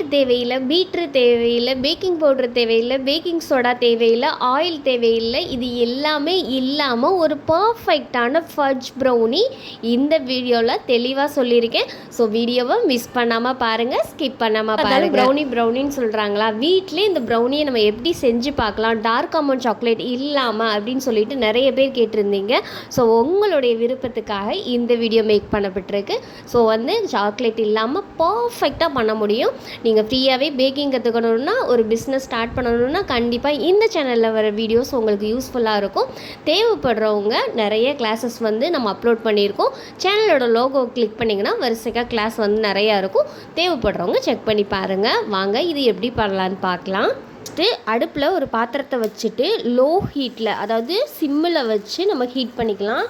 Chocolate தேவையில்லை பீட்ரு தேவையில்லை பேக்கிங் பவுடர் தேவையில்லை பேக்கிங் சோடா தேவையில்லை ஆயில் தேவையில்லை. இது எல்லாமே இல்லாமல் ஒரு பர்ஃபெக்டான ஃபட்ஜ் ப்ரௌனி இந்த வீடியோவில் தெளிவாக சொல்லியிருக்கேன். ஸோ வீடியோவை மிஸ் பண்ணாமல் பாருங்கள் ஸ்கிப் பண்ணாமல் பாருங்கள் ப்ரௌனி ப்ரௌனின்னு சொல்கிறாங்களா வீட்டிலே இந்த ப்ரௌனியை நம்ம எப்படி செஞ்சு பார்க்கலாம்? டார்க் அமௌண்ட் சாக்லேட் இல்லாமல் அப்படின்னு சொல்லிட்டு நிறைய பேர் கேட்டிருந்தீங்க. ஸோ உங்களுடைய விருப்பத்துக்காக இந்த வீடியோ மேக் பண்ணப்பட்டிருக்கு. ஸோ வந்து சாக்லேட் இல்லாமல் பர்ஃபெக்டாக பண்ண முடியும். நீங்கள் ஃப்ரீயாகவே பேக்கிங் கற்றுக்கணுன்னா ஒரு பிஸ்னஸ் ஸ்டார்ட் பண்ணணுன்னா கண்டிப்பாக இந்த சேனலில் வர வீடியோஸ் உங்களுக்கு யூஸ்ஃபுல்லாக இருக்கும். தேவைப்படுறவங்க நிறைய கிளாஸஸ் வந்து நம்ம அப்லோட் பண்ணியிருக்கோம். சேனலோட லோகோ கிளிக் பண்ணிங்கன்னா வரிசைக்காக கிளாஸ் வந்து நிறையா இருக்கும். தேவைப்படுறவங்க செக் பண்ணி பாருங்கள் வாங்க இது எப்படி பண்ணலான்னு பார்க்கலாம். ஃபஸ்ட்டு அடுப்பில் ஒரு பாத்திரத்தை வச்சுட்டு லோ ஹீட்டில் அதாவது சிம்மில் வச்சு நம்ம ஹீட் பண்ணிக்கலாம்.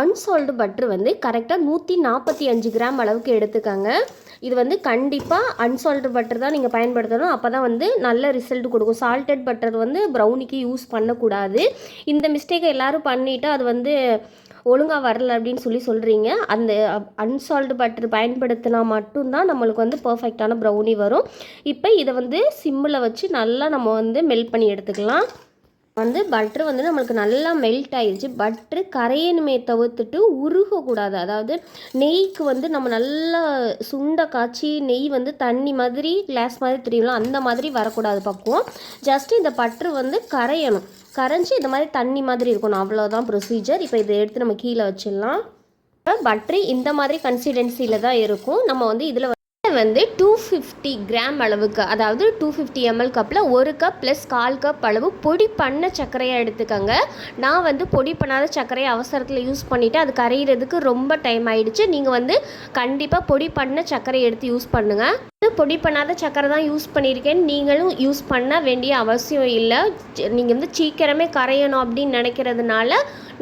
அன்சால்டு பட்டர் வந்து கரெக்டாக நூற்றி நாற்பத்தி அஞ்சு கிராம் அளவுக்கு எடுத்துக்கோங்க. இது வந்து கண்டிப்பாக அன்சால்டு பட்டர் தான் நீங்கள் பயன்படுத்தணும். அப்போ தான் வந்து நல்ல ரிசல்ட் கொடுக்கும். சால்டட் பட்டர் வந்து ப்ரௌனிக்கு யூஸ் பண்ணக்கூடாது. இந்த மிஸ்டேக்கை எல்லோரும் பண்ணிவிட்டு அது வந்து ஒழுங்காக வரல அப்படின்னு சொல்லி சொல்கிறீங்க அந்த அன்சால்டு பட்டர் பயன்படுத்தினா மட்டும்தான் நம்மளுக்கு வந்து பர்ஃபெக்டான ப்ரௌனி வரும். இப்போ இதை வந்து சிம்மில் வச்சு நல்லா நம்ம வந்து மெல்ட் பண்ணி எடுத்துக்கலாம். வந்து பட்ரு வந்து நம்மளுக்கு நல்லா மெல்ட் ஆயிடுச்சு. பட்ரு கரையணுமே தவிர்த்துட்டு உருகக்கூடாது. அதாவது நெய்க்கு வந்து நம்ம நல்லா சுண்டை காய்ச்சி நெய் வந்து தண்ணி மாதிரி கிளாஸ் மாதிரி தெரியலாம் அந்த மாதிரி வரக்கூடாது பக்குவம். ஜஸ்ட் இந்த பட்ரு வந்து கரையணும். கரைஞ்சி இந்த மாதிரி தண்ணி மாதிரி இருக்கணும். அவ்வளோதான் ப்ரொசீஜர் இப்போ இதை எடுத்து நம்ம கீழே வச்சிடலாம். பட்ரு இந்த மாதிரி கன்சிடென்சியில் தான் இருக்கும். நம்ம வந்து இதில் வந்து டூ ஃபிஃப்டி கிராம் அளவுக்கு அதாவது டூ ஃபிஃப்டி எம்எல் கப்பில் ஒரு கப் ப்ளஸ் கால் கப் அளவு பொடி பண்ண சர்க்கரையாக எடுத்துக்கோங்க. நான் வந்து பொடி பண்ணாத சர்க்கரையை அவசரத்தில் யூஸ் பண்ணிவிட்டு அது கரையிறதுக்கு ரொம்ப டைம் ஆயிடுச்சு. நீங்கள் வந்து கண்டிப்பாக பொடி பண்ண சர்க்கரை எடுத்து யூஸ் பண்ணுங்கள் பொடி பண்ணாத சர்க்கரை தான் யூஸ் பண்ணியிருக்கேன் நீங்களும் யூஸ் பண்ண வேண்டிய அவசியம் இல்லை. நீங்கள் வந்து சீக்கிரமே கரையணும் அப்படின்னு நினைக்கிறதுனால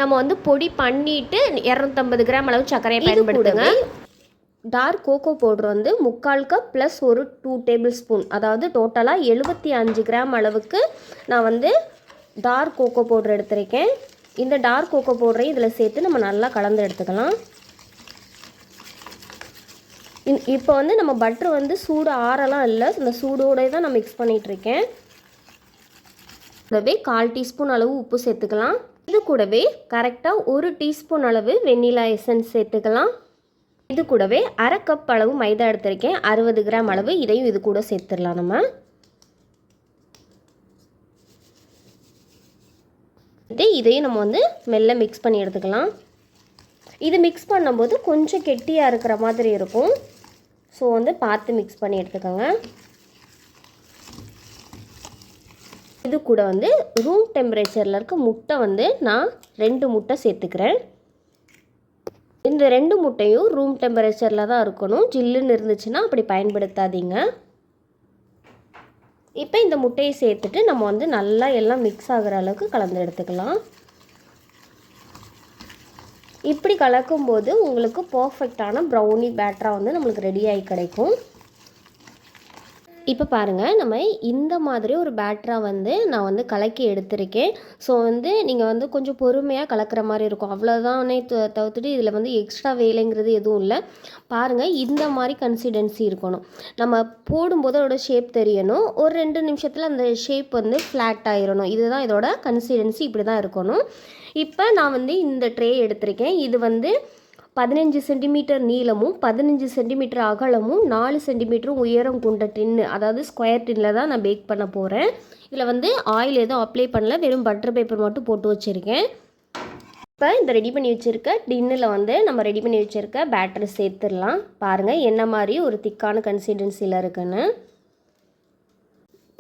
நம்ம வந்து பொடி பண்ணிவிட்டு இரநூத்தம்பது கிராம் அளவு சர்க்கரையை பயன்படுத்துங்க. டார்க் கோகோ பவுடர் வந்து முக்கால் கப் ப்ளஸ் ஒரு டூ டேபிள் ஸ்பூன் அதாவது டோட்டலாக எழுபத்தி அஞ்சு கிராம் அளவுக்கு நான் வந்து டார்க் கோகோ பவுடர் எடுத்திருக்கேன். இந்த டார்க் கோகோ பவுடரையும் இதில் சேர்த்து நம்ம நல்லா கலந்து எடுத்துக்கலாம். இப்போ வந்து நம்ம பட்ரு வந்து சூடு ஆறலாம் இல்லை. இந்த சூடோடய தான் நான் மிக்ஸ் பண்ணிகிட்ருக்கேன் கூடவே கால் டீஸ்பூன் அளவு உப்பு சேர்த்துக்கலாம். இது கூடவே கரெக்டாக ஒரு டீஸ்பூன் அளவு வெண்ணிலா எசன்ஸ் சேர்த்துக்கலாம். இது கூடவே அரை கப் அளவு மைதா எடுத்திருக்கேன். அறுபது கிராம் அளவு. இதையும் இது கூட சேர்த்துடலாம் நம்ம. இதையும் நம்ம வந்து மெல்ல மிக்ஸ் பண்ணி எடுத்துக்கலாம். இது மிக்ஸ் பண்ணும்போது கொஞ்சம் கெட்டியாக இருக்கிற மாதிரி இருக்கும். ஸோ வந்து பார்த்து மிக்ஸ் பண்ணி எடுத்துக்கோங்க. இது கூட வந்து ரூம் டெம்பரேச்சரில் இருக்க முட்டை வந்து நான் ரெண்டு முட்டை சேர்த்துக்கிறேன். இந்த ரெண்டு முட்டையும் ரூம் டெம்பரேச்சரில் தான் இருக்கணும். ஜில்லுன்னு இருந்துச்சுன்னா அப்படி பயன்படுத்தாதீங்க. இப்போ இந்த முட்டையை சேர்த்துட்டு நம்ம வந்து நல்லா எல்லாம் மிக்ஸ் ஆகிற அளவுக்கு கலந்து எடுத்துக்கலாம். இப்படி கலக்கும்போது உங்களுக்கு பர்ஃபெக்டான ப்ரௌனி பேட்டராக வந்து நம்மளுக்கு ரெடியாகி கிடைக்கும். இப்போ பாருங்கள் நம்ம இந்த மாதிரி ஒரு பேட்டராக வந்து நான் வந்து கலக்கி எடுத்திருக்கேன். ஸோ வந்து நீங்கள் வந்து கொஞ்சம் பொறுமையாக கலக்கிற மாதிரி இருக்கும். அவ்வளோதானே தவிர்த்துட்டு இதில் வந்து எக்ஸ்ட்ரா வேலைங்கிறது எதுவும் இல்லை. பாருங்கள் இந்த மாதிரி கன்சிடென்சி இருக்கணும். நம்ம போடும்போது அதோட ஷேப் தெரியணும். ஒரு ரெண்டு நிமிஷத்தில் அந்த ஷேப் வந்து ஃப்ளாட் ஆகிடணும் இதுதான் இதோட கன்சிடென்சி இப்படி தான் இருக்கணும். இப்போ நான் வந்து இந்த ட்ரே எடுத்திருக்கேன். இது வந்து பதினஞ்சு சென்டிமீட்டர் நீளமும் பதினஞ்சு சென்டிமீட்டர் அகலமும் நாலு சென்டிமீட்டரும் உயரம் கொண்ட டின்னு அதாவது ஸ்கொயர் டின்னில் தான் நான் பேக் பண்ண போகிறேன் இதில் வந்து ஆயில் எதுவும் அப்ளை பண்ணல வெறும் பட்டர் பேப்பர் மட்டும் போட்டு வச்சுருக்கேன். இப்போ இந்த ரெடி பண்ணி வச்சுருக்க டின்னில் வந்து நம்ம ரெடி பண்ணி வச்சுருக்க பேட்டரி சேர்த்துடலாம். பாருங்கள் என்ன மாதிரி ஒரு திக்கான கன்சிஸ்டன்சியில் இருக்குன்னு.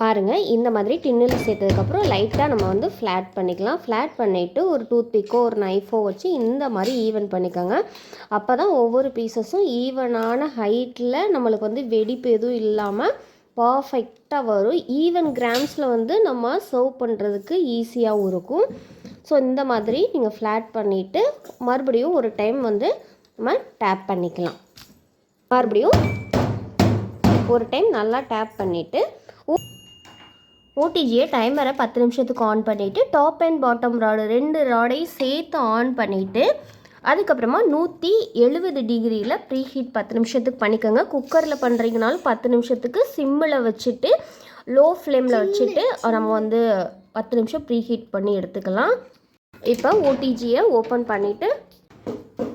பாருங்கள் இந்த மாதிரி டின்னில் சேர்த்ததுக்கப்புறம் லைட்டாக நம்ம வந்து ஃப்ளாட் பண்ணிக்கலாம். ஃப்ளாட் பண்ணிவிட்டு ஒரு டூத் பிக்கோ ஒரு நைஃபோ வச்சு இந்த மாதிரி ஈவன் பண்ணிக்கோங்க. அப்போ தான் ஒவ்வொரு பீசஸும் ஈவனான ஹைட்டில் நம்மளுக்கு வந்து வெடிப்பு எதுவும் இல்லாமல் பர்ஃபெக்டாக வரும். ஈவன் கிராம்ஸில் வந்து நம்ம சர்வ் பண்ணுறதுக்கு ஈஸியாகவும் இருக்கும். ஸோ இந்த மாதிரி நீங்கள் ஃப்ளாட் பண்ணிவிட்டு மறுபடியும் ஒரு டைம் வந்து நம்ம டேப் பண்ணிக்கலாம். மறுபடியும் ஒரு டைம் நல்லா டேப் பண்ணிவிட்டு ஓடிஜியை டைமரை பத்து நிமிஷத்துக்கு ஆன் பண்ணிவிட்டு டாப் அண்ட் பாட்டம் ராடு ரெண்டு ராடையும் சேர்த்து ஆன் பண்ணிவிட்டு அதுக்கப்புறமா நூற்றி எழுபது டிகிரியில் ப்ரீ ஹீட் பத்து நிமிஷத்துக்கு பண்ணிக்கோங்க. குக்கரில் பண்ணுறீங்கனாலும் பத்து நிமிஷத்துக்கு சிம்மில் வச்சுட்டு லோ ஃப்ளேமில் வச்சுட்டு நம்ம வந்து பத்து நிமிஷம் ப்ரீ ஹீட் பண்ணி எடுத்துக்கலாம். இப்போ ஓடிஜியை ஓப்பன் பண்ணிவிட்டு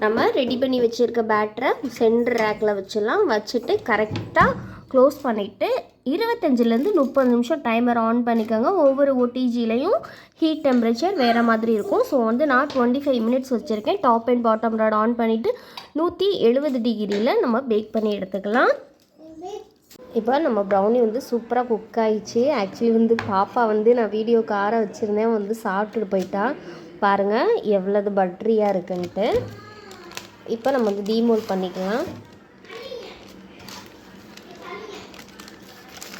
நம்ம ரெடி பண்ணி வச்சுருக்க பேட்டரை சென்டர் ரேக்கில் வச்சிடலாம். வச்சுட்டு கரெக்டாக க்ளோஸ் பண்ணிவிட்டு இருபத்தஞ்சிலேருந்து முப்பது நிமிஷம் டைமர் ஆன் பண்ணிக்கோங்க. ஒவ்வொரு ஓடிஜிலையும் ஹீட் டெம்பரேச்சர் வேறு மாதிரி இருக்கும். ஸோ வந்து நான் டுவெண்ட்டி ஃபைவ் மினிட்ஸ் வச்சுருக்கேன். Top and bottom rod on பண்ணிவிட்டு நூற்றி எழுபது டிகிரியில் நம்ம பேக் பண்ணி எடுத்துக்கலாம். இப்போ நம்ம ப்ரௌனி வந்து சூப்பராக குக் ஆயிடுச்சு. ஆக்சுவலி வந்து பாப்பா வந்து நான் வீடியோ கார வச்சுருந்தேன். வந்து சாப்பிட்டுட்டு போயிட்டா. பாருங்கள் எவ்வளவு பட்ரியாக இருக்குன்ட்டு. இப்போ நம்ம வந்து டீமோல் பண்ணிக்கலாம்.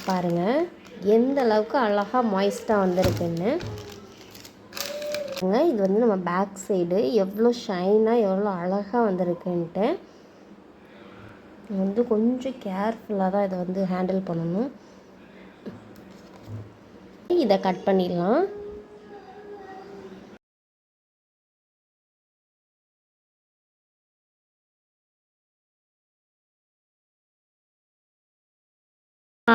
பாருங்கள் எந்த அளவுக்கு அழகாக மாய்ஸ்டாக வந்திருக்குன்னு. இது வந்து நம்ம பேக் சைடு எவ்வளோ ஷைனாக எவ்வளோ அழகாக வந்திருக்குன்ட்டு. வந்து கொஞ்சம் கேர்ஃபுல்லாக தான் இதை வந்து ஹேண்டில் பண்ணணும். இதை கட் பண்ணிடலாம்.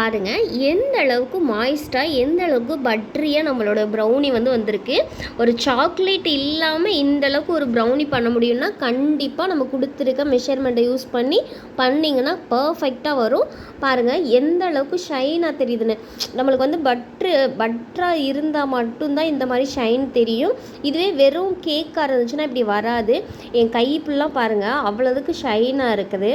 பாருங்கள் எந்த அளவுக்கு மாய்ஸ்டாக எந்த அளவுக்கு பட்ரியாக நம்மளோட ப்ரௌனி வந்து வந்திருக்கு. ஒரு சாக்லேட் இல்லாமல் இந்த அளவுக்கு ஒரு ப்ரௌனி பண்ண முடியும்னா கண்டிப்பாக நம்ம கொடுத்துருக்க மெஷர்மெண்ட்டை யூஸ் பண்ணி பண்ணிங்கன்னா பர்ஃபெக்டாக வரும். பாருங்கள் எந்த அளவுக்கு ஷைனாக தெரியுதுன்னு. நம்மளுக்கு வந்து பட்ரு பட்ராக இருந்தால் மட்டும்தான் இந்த மாதிரி ஷைன் தெரியும். இதுவே வெறும் கேக்காக இருந்துச்சுன்னா இப்படி வராது. என் கை ஃபுல்லாக பாருங்கள் அவ்வளோதுக்கு ஷைனாக இருக்குது.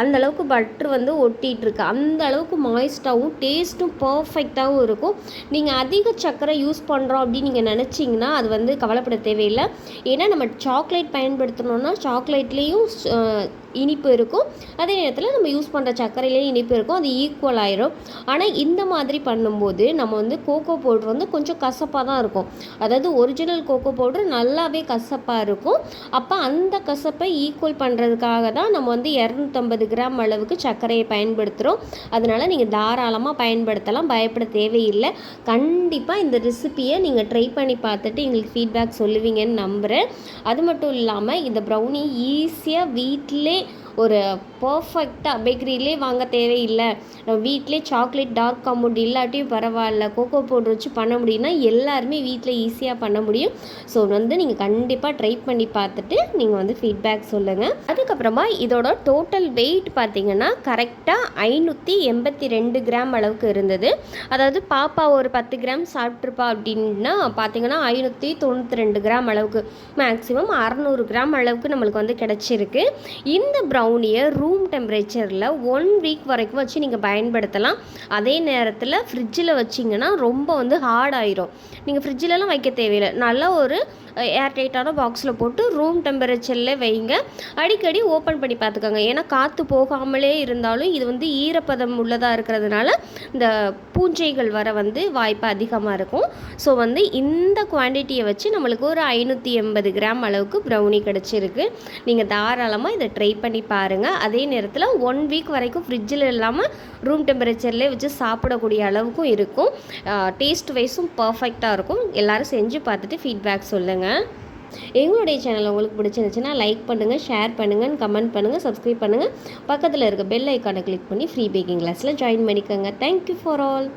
அந்தளவுக்கு பட்ரு வந்து ஒட்டிகிட்டு இருக்கு. அந்த அளவுக்கு டேஸ்ட்டாகவும் டேஸ்ட்டும் பர்ஃபெக்டாகவும் இருக்கும். நீங்கள் அதிக சர்க்கரை யூஸ் பண்ணுறோம் அப்படின்னு நீங்கள் நினச்சிங்கன்னா அது வந்து கவலைப்பட தேவையில்லை. ஏன்னா நம்ம சாக்லேட் பயன்படுத்தணும்னா சாக்லேட்லேயும் இனிப்பு இருக்கும். அதே நேரத்தில் நம்ம யூஸ் பண்ணுற சர்க்கரையிலேயும் இனிப்பு இருக்கும். அது ஈக்குவல் ஆயிரும். ஆனால் இந்த மாதிரி பண்ணும்போது நம்ம வந்து கோகோ பவுட்ரு வந்து கொஞ்சம் கசப்பாக தான் இருக்கும். அதாவது ஒரிஜினல் கோகோ பவுட்ரு நல்லாவே கசப்பாக இருக்கும். அப்போ அந்த கசப்பை ஈக்குவல் பண்ணுறதுக்காக தான் நம்ம வந்து இரநூத்தம்பது கிராம் அளவுக்கு சர்க்கரையை பயன்படுத்துகிறோம் அதனால் நீங்கள் தாராளமாக பயன்படுத்தலாம். பயப்பட தேவையில்லை. கண்டிப்பாக இந்த ரெசிப்பியை நீங்கள் ட்ரை பண்ணி பார்த்துட்டு எங்களுக்கு ஃபீட்பேக் சொல்லுவீங்கன்னு நம்புகிறேன் அது மட்டும் இல்லாமல் இந்த ப்ரௌனி ஈஸியாக வீட்டிலே ஒரு பர்ஃபெக்டாக பேக்கரியிலே வாங்க தேவையில்லை. நம்ம வீட்டிலே சாக்லேட் டார்க் காம்பவுண்ட் இல்லாட்டியும் பரவாயில்ல. கோகோ பவுடர் வச்சு பண்ண முடியும்னா எல்லாருமே வீட்டில் ஈஸியாக பண்ண முடியும். ஸோ வந்து நீங்கள் கண்டிப்பாக ட்ரை பண்ணி பார்த்துட்டு நீங்கள் வந்து ஃபீட்பேக் சொல்லுங்கள் அதுக்கப்புறமா இதோட டோட்டல் வெயிட் பார்த்தீங்கன்னா கரெக்டாக ஐநூற்றி எண்பத்தி ரெண்டு கிராம் அளவுக்கு இருந்தது. அதாவது பாப்பா ஒரு பத்து கிராம் சாப்பிட்ருப்பா அப்படின்னா பார்த்தீங்கன்னா ஐநூற்றி தொண்ணூற்றி ரெண்டு கிராம் அளவுக்கு. மேக்ஸிமம் அறநூறு கிராம் அளவுக்கு நம்மளுக்கு வந்து கிடச்சிருக்கு. இந்த ப்ரௌனியை ரூம் டெம்பரேச்சரில் ஒன் வீக் வரைக்கும் வச்சு நீங்கள் பயன்படுத்தலாம். அதே நேரத்தில் ஃப்ரிட்ஜில் வச்சிங்கன்னா ரொம்ப வந்து ஹார்ட் ஆயிரும். நீங்கள் ஃப்ரிட்ஜிலலாம் வைக்க தேவையில்லை. நல்லா ஒரு ஏர்டைட்டான பாக்ஸில் போட்டு ரூம் டெம்பரேச்சரில் வைங்க. அடிக்கடி ஓப்பன் பண்ணி பார்த்துக்கோங்க. ஏன்னா காற்று போகாமலே இருந்தாலும் இது வந்து ஈரப்பதம் உள்ளதாக இருக்கிறதுனால இந்த பூஞ்சைகள் வர வந்து வாய்ப்பு அதிகமாக இருக்கும். ஸோ வந்து இந்த குவான்டிட்டியை வச்சு நம்மளுக்கு ஒரு ஐநூற்றி எண்பது கிராம் அளவுக்கு ப்ரௌனி கிடச்சிருக்கு. நீங்கள் தாராளமாக இதை ட்ரை பண்ணி பாருங்கள் அதே நேரத்தில் ஒன் வீக் வரைக்கும் ஃப்ரிட்ஜில் இல்லாமல் ரூம் டெம்பரேச்சர்லேயே வச்சு சாப்பிடக்கூடிய அளவுக்கும் இருக்கும். டேஸ்ட் வைஸும் பர்ஃபெக்டாக இருக்கும். எல்லோரும் செஞ்சு பார்த்துட்டு ஃபீட்பேக் சொல்லுங்கள் எங்களுடைய சேனல் உங்களுக்கு பிடிச்சிருந்துச்சுன்னா லைக் பண்ணுங்கள் ஷேர் பண்ணுங்கள் கமெண்ட் பண்ணுங்கள் சப்ஸ்கிரைப் பண்ணுங்கள் பக்கத்தில் இருக்க பெல் ஐக்கானை கிளிக் பண்ணி ஃப்ரீ பேக்கிங் கிளாஸில் ஜாயின் பண்ணிக்கோங்க. Thank you for all